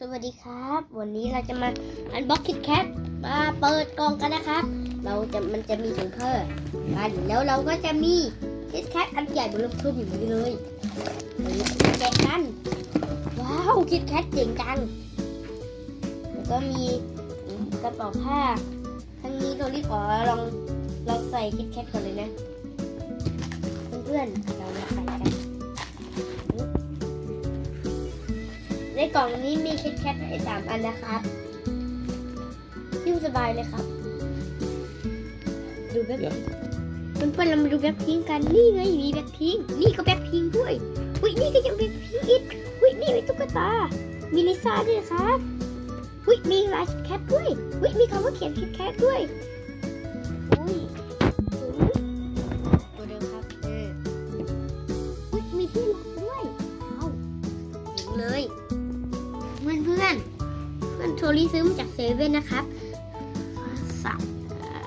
สวัสดีครับ วันนี้เราจะมาอันบ็อกคิดแคทมาเปิดกล่องกันนะครับ เราจะมันจะมีถุงเพิ่มกันแล้วเราก็จะมีคิดแคทอันใหญ่บนลูกทุ่มอย่างนี้เลยแจกกัน ว้าวคิดแคทเจ๋งจังแล้วก็มีกระเป๋าผ้าทั้งนี้โดรี่ขอลองลองใส่คิดแคทก่อนเลยนะ เพื่อนๆเรามาใส่ ในกล่องนี้มีคิดแคทให้สามอันนะครับยิ้มสบายเลยครับ ดูแบ็คเดี๋ยวเพื่อนๆเรามาดูแบ็คพิงกันนี่ไงมีแบ็คพิงนี่ก็แบ็คพิงด้วยอุ้ยนี่ก็ยังแบ็คพิงอีกอุ้ยนี่มีตุ๊กตา มีลิซ่าด้วยครับอุ้ยมีลายคิดแคทด้วยอุ้ยมีคำว่าเขียนคิดแคทด้วยอุ้ยอุ้ยตัวเดิมครับเอออุ้ยมีที่ล็อกด้วยว้าวเจ๋งเลยเพื่อนเพื่อนๆเพื่อนโทรี่ซื้อมาจากเซเว่นนะครับสับเอ่อ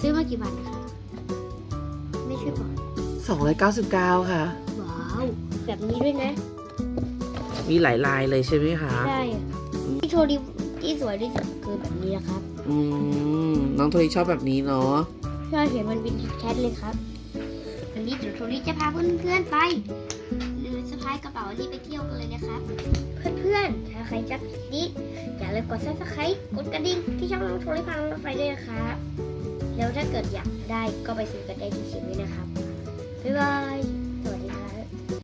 ซื้อมากี่บาทนะครับไม่ช่วยบอก299 ค่ะ ว้าว แบบนี้ด้วยนะ มีหลายลายเลยใช่ไหมคะ ใช่ที่โทรี่ที่สวยที่สุดคือแบบนี้นะครับ อืม น้องโทริชอบแบบนี้เนาะใช่เห็นมันเป็นแคทเลยครับวันนี้เดี๋ยวโทรี่จะพาเพื่อนๆไปหรือสะพายกระเป๋าอันนี้ไปเที่ยวกันเลยนะครับเพื่อนๆ ถ้าใครชอบคลิปนี้อย่าลืมกด subscribe กดกระดิ่งที่ช่องน้องโทรี่พังรถไฟด้วยนะครับแล้วถ้าเกิดอยากได้ก็ไปซื้อกันได้ที่เขียนไว้นะครับบ๊ายบาย